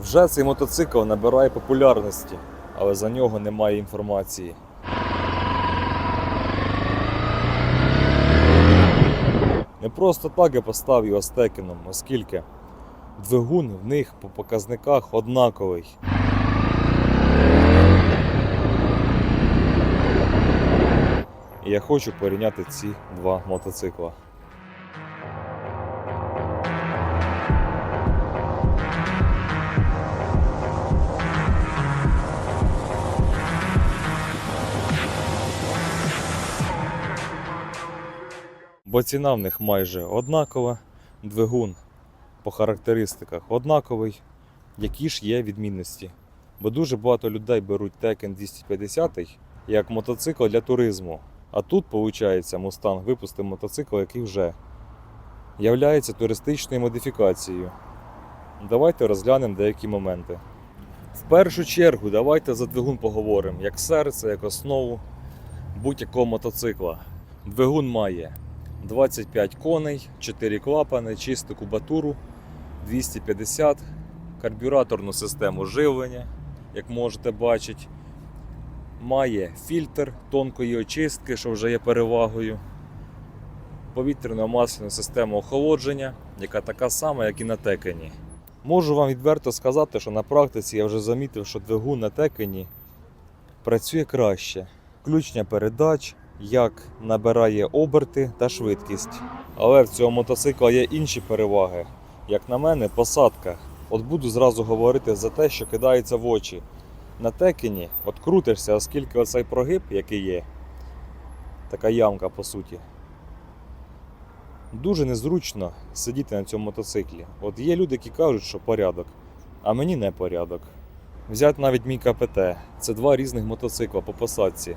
Вже цей мотоцикл набирає популярності, але за нього немає інформації. Не просто так я поставив його стекеном, оскільки двигун в них по показниках однаковий. І я хочу порівняти ці два мотоцикла. Бо ціна в них майже однакова, двигун по характеристиках однаковий. Які ж є відмінності? Бо дуже багато людей беруть Tekken 250 як мотоцикл для туризму. А тут, виходить, Mustang випустив мотоцикл, який вже являється туристичною модифікацією. Давайте розглянемо деякі моменти. В першу чергу, давайте за двигун поговоримо, як серце, як основу будь-якого мотоцикла. Двигун має 25 коней, 4 клапани, чисту кубатуру, 250, карбюраторну систему живлення, як можете бачити. Має фільтр тонкої очистки, що вже є перевагою. Повітряно-масляну систему охолодження, яка така сама, як і на текені. Можу вам відверто сказати, що на практиці я вже замітив, що двигун на текені працює краще. Включення передач, як набирає оберти та швидкість. Але в цього мотоцикла є інші переваги. Як на мене, посадка. От буду зразу говорити за те, що кидається в очі. На текені от крутишся, оскільки оцей прогиб, який є, така ямка по суті. Дуже незручно сидіти на цьому мотоциклі. От є люди, які кажуть, що порядок, а мені не порядок. Взять навіть мій КПТ. Це два різних мотоцикла по посадці.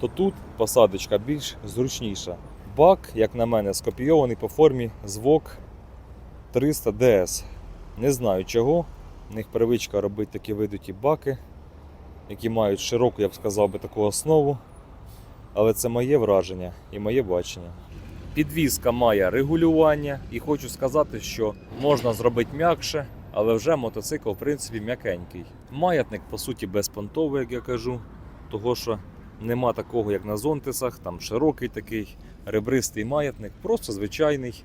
То тут посадочка більш зручніша. Бак, як на мене, скопійований по формі звок 300 DS. Не знаю чого. В них привичка робити такі видуті баки, які мають широку, я б сказав би, таку основу. Але це моє враження і моє бачення. Підвізка має регулювання, і хочу сказати, що можна зробити м'якше, але вже мотоцикл, в принципі, м'якенький. Маятник, по суті, безпонтовий, як я кажу, того що нема такого, як на зонтисах, там широкий такий ребристий маятник, просто звичайний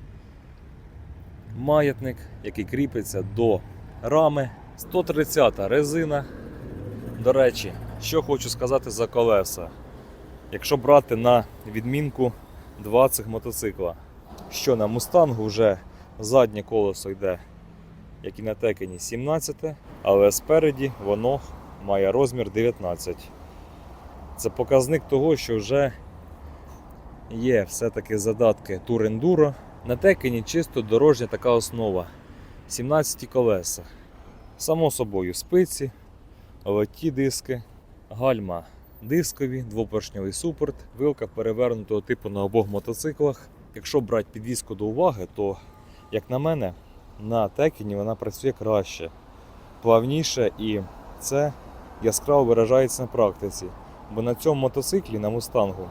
маятник, який кріпиться до рами. 130 резина. До речі, що хочу сказати за колеса. Якщо брати на відмінку два цих мотоцикла, що на Мустангу вже заднє колесо йде, як і на Текені 17, але спереді воно має розмір 19. Це показник того, що вже є все-таки задатки тур-ендуро. На Текені чисто дорожня така основа. 17 колеса. Само собою спиці, леті диски, гальма дискові, двопоршньовий супорт, вилка перевернутого типу на обох мотоциклах. Якщо брати підвізку до уваги, то, як на мене, на Текені вона працює краще, плавніше і це яскраво виражається на практиці. Бо на цьому мотоциклі, на мустангу,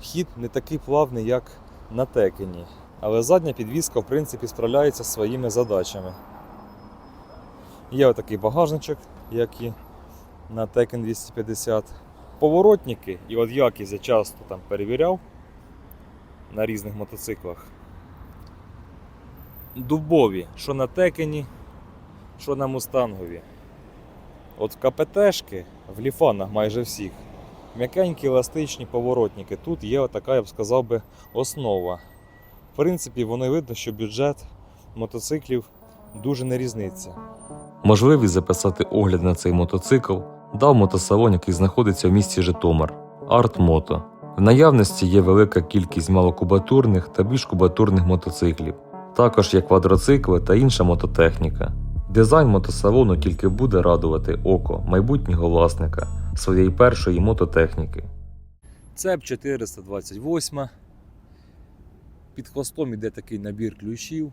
хід не такий плавний, як на Текені. Але задня підвізка, в принципі, справляється своїми задачами. Є отакий багажничок, як і на Tekken 250. Поворотники, і от якість я часто там перевіряв на різних мотоциклах. Дубові, що на Текені, що на Мустангові. От в КПТшки, в ліфанах майже всіх, м'якенькі еластичні поворотники. Тут є така, я б сказав би, основа. В принципі, воно й видно, що бюджет мотоциклів дуже не різниця. Можливість записати огляд на цей мотоцикл дав мотосалон, який знаходиться в місті Житомир Арт Мото. В наявності є велика кількість малокубатурних та більш кубатурних мотоциклів. Також є квадроцикли та інша мототехніка. Дизайн мотосалону тільки буде радувати око майбутнього власника своєї першої мототехніки. Цеп 428. Під хвостом іде такий набір ключів.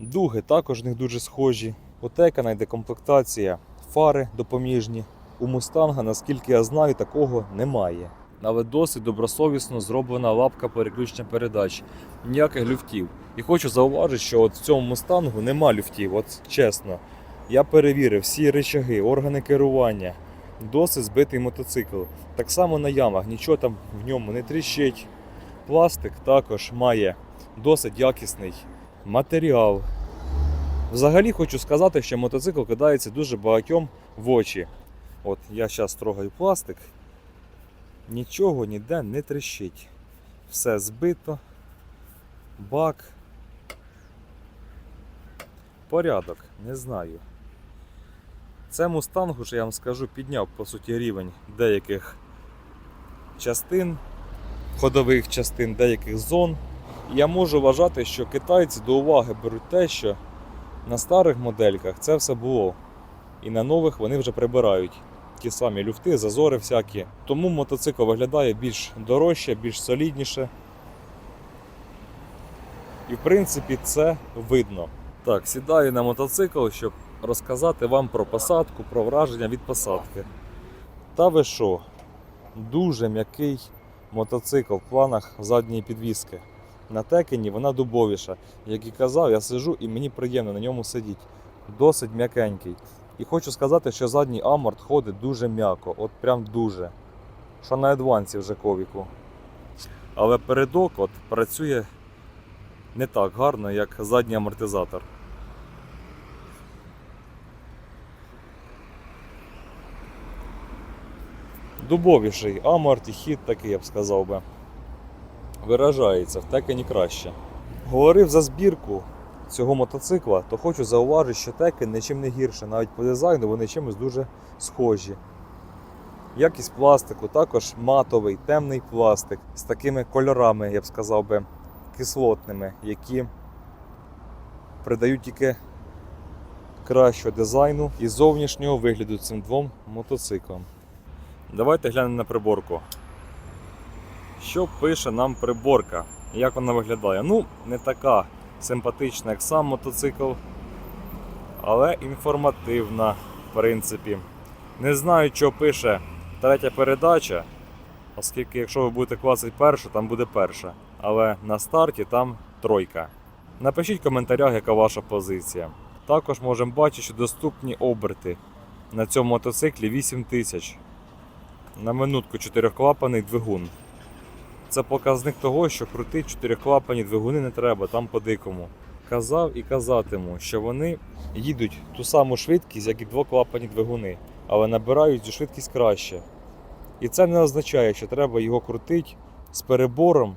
Дуги також в них дуже схожі. Отекана йде комплектація, фари допоміжні. У Мустанга, наскільки я знаю, такого немає. Але досить добросовісно зроблена лапка переключення передач. Ніяких люфтів. І хочу зауважити, що от в цьому мустангу нема люфтів, от чесно. Я перевірив всі речаги, органи керування. Досить збитий мотоцикл. Так само на ямах, нічого там в ньому не тріщить. Пластик також має досить якісний матеріал. Взагалі хочу сказати, що мотоцикл кидається дуже багатьом в очі. От я зараз трогаю пластик, нічого ніде не тріщить. Все збито, бак. Порядок, не знаю. Це мустанг, уже я вам скажу, підняв по суті рівень деяких частин, ходових частин, деяких зон. І я можу вважати, що китайці до уваги беруть те, що на старих модельках це все було. І на нових вони вже прибирають ті самі люфти, зазори всякі. Тому мотоцикл виглядає більш дорожче, більш солідніше. І в принципі це видно. Так, сідаю на мотоцикл, щоб розказати вам про посадку, про враження від посадки. Та ви що? Дуже м'який мотоцикл в планах задньої підвіски. На текені вона дубовіша. Як і казав, я сижу і мені приємно на ньому сидіти. Досить м'якенький. І хочу сказати, що задній аморт ходить дуже м'яко, от прям дуже. Що на адвансі вже ковіку. Але передок от працює не так гарно, як задній амортизатор. Дубовіший аморт і хід такий, я б сказав би. Виражається в текені краще. Говорив за збірку цього мотоцикла, то хочу зауважити, що текен нічим не гірше, навіть по дизайну вони чимось дуже схожі. Якість пластику також матовий, темний пластик з такими кольорами, я б сказав би, кислотними, які придають тільки кращого дизайну і зовнішнього вигляду цим двом мотоциклам. Давайте глянемо на приборку. Що пише нам приборка? Як вона виглядає? Ну, не така симпатична, як сам мотоцикл, але інформативна, в принципі. Не знаю, що пише третя передача, оскільки, якщо ви будете класити першу, там буде перша. Але на старті там тройка. Напишіть в коментарях, яка ваша позиція. Також можемо бачити, що доступні оберти на цьому мотоциклі 8000. На минутку чотирьохклапаний двигун. Це показник того, що крутить чотирьохклапані двигуни не треба, там по-дикому. Казав і казатиму, що вони їдуть ту саму швидкість, як і двоклапані двигуни, але набирають цю швидкість краще. І це не означає, що треба його крутити з перебором,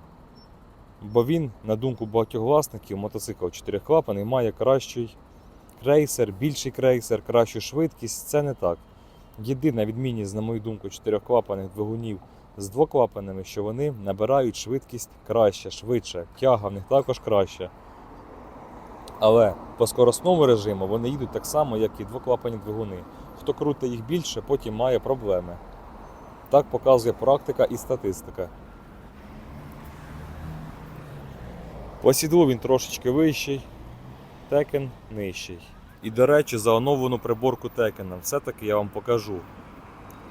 бо він, на думку багатьох власників, мотоцикл чотирьохклапаний має кращий крейсер, більший крейсер, кращу швидкість. Це не так. Єдина відмінність, на мою думку, чотирьохклапаних двигунів з двоклапаними, що вони набирають швидкість краще, швидше, тяга в них також краще. Але по скоросному режиму вони їдуть так само, як і двоклапані двигуни. Хто крутить їх більше, потім має проблеми. Так показує практика і статистика. По сідлу він трошечки вищий, текен нижчий. І, до речі, за оновлену приборку текена все-таки я вам покажу,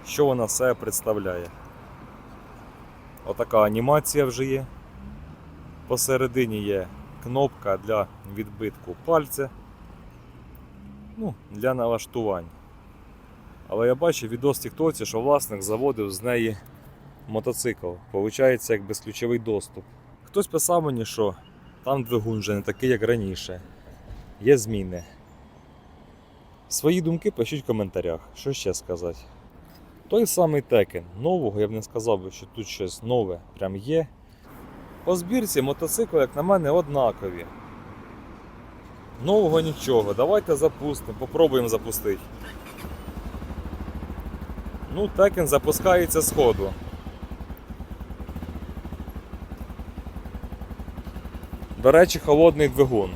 що вона себе представляє. Отака анімація вже є. Посередині є кнопка для відбитку пальця. Ну, для налаштувань. Але я бачив відос Тіктоці, що власник заводив з неї мотоцикл. Получається як безключовий доступ. Хтось писав мені, що там двигун вже не такий, як раніше. Є зміни. Свої думки пишіть в коментарях, що ще сказати. Той самий текен. Нового я б не сказав, би, що тут щось нове прям є. По збірці мотоцикли, як на мене, однакові. Нового нічого. Давайте запустимо, попробуємо запустити. Ну, текен запускається з ходу. До речі, холодний двигун.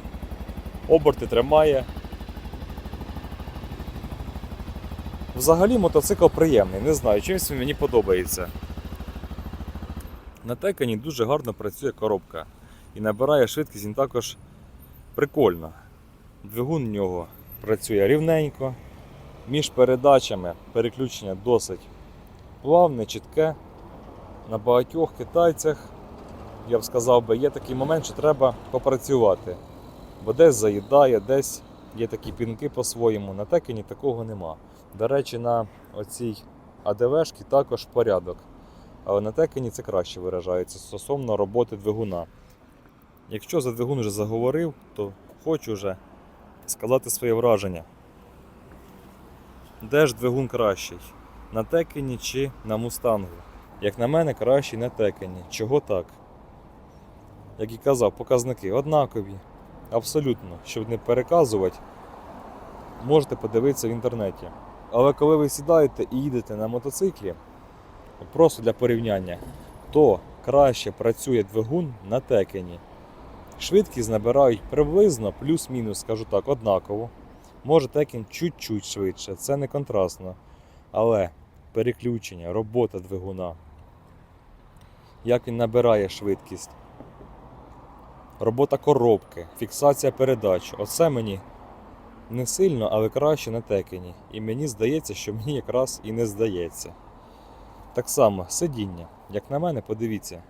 Оберти тримає. Взагалі мотоцикл приємний, не знаю, чимось він мені подобається. На текані дуже гарно працює коробка і набирає швидкість він також прикольно. Двигун в нього працює рівненько, між передачами переключення досить плавне, чітке. На багатьох китайцях, я б сказав би, є такий момент, що треба попрацювати. Бо десь заїдає, десь є такі пінки по-своєму. На текені такого нема. До речі, на оцій АДВшці також порядок. Але на текені це краще виражається стосовно роботи двигуна. Якщо за двигун вже заговорив, то хочу вже сказати своє враження. Де ж двигун кращий? На текені чи на мустангу? Як на мене, кращий на текені. Чого так? Як і казав, показники однакові. Абсолютно, щоб не переказувати, можете подивитися в інтернеті. Але коли ви сідаєте і їдете на мотоциклі, просто для порівняння, то краще працює двигун на текені. Швидкість набирають приблизно плюс-мінус, скажу так, однаково. Може текен чуть-чуть швидше, це не контрастно. Але переключення, робота двигуна, як він набирає швидкість, робота коробки, фіксація передач. Оце мені не сильно, але краще на текені. І мені здається, що мені якраз і не здається. Так само, сидіння. Як на мене, подивіться,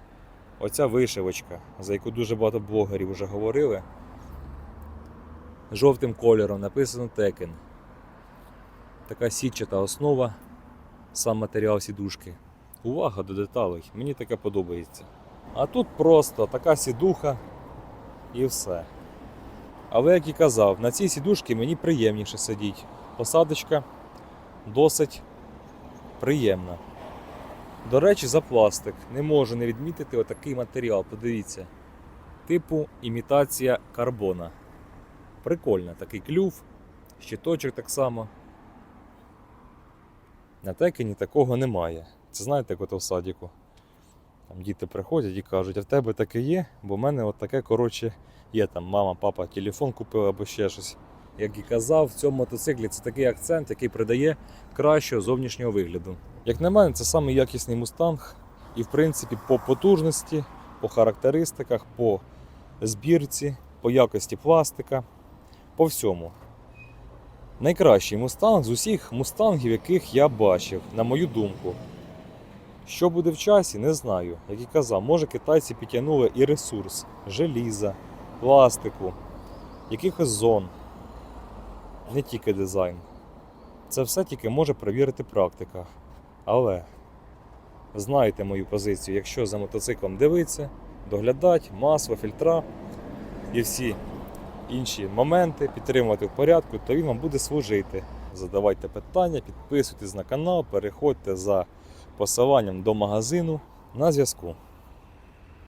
оця вишивочка, за яку дуже багато блогерів вже говорили. Жовтим кольором написано текен. Така сітчата основа, сам матеріал сідушки. Увага до деталей, мені таке подобається. А тут просто така сідуха і все. Але як і казав, на цій сідушці мені приємніше сидіти. Посадочка досить приємна. До речі, за пластик не можу не відмітити отакий матеріал. Подивіться. Типу імітація карбона. Прикольно, такий клюв, щиточок так само. На текені такого немає. Це знаєте, як ото в садіку. Там діти приходять і кажуть, а в тебе таке є, бо в мене от таке, коротше, є там мама, папа телефон купив або ще щось. Як і казав, в цьому мотоциклі це такий акцент, який придає кращого зовнішнього вигляду. Як на мене, це самий якісний мустанг. І в принципі по потужності, по характеристиках, по збірці, по якості пластика, по всьому. Найкращий мустанг з усіх мустангів, яких я бачив, на мою думку. Що буде в часі, не знаю. Як і казав, може китайці підтягнули і ресурс, желіза, пластику, якихось зон, не тільки дизайн. Це все тільки може перевірити практика. Але знаєте мою позицію, якщо за мотоциклом дивитися, доглядати, масло, фільтра і всі інші моменти підтримувати в порядку, то він вам буде служити. Задавайте питання, підписуйтесь на канал, переходьте за посиланням до магазину на зв'язку.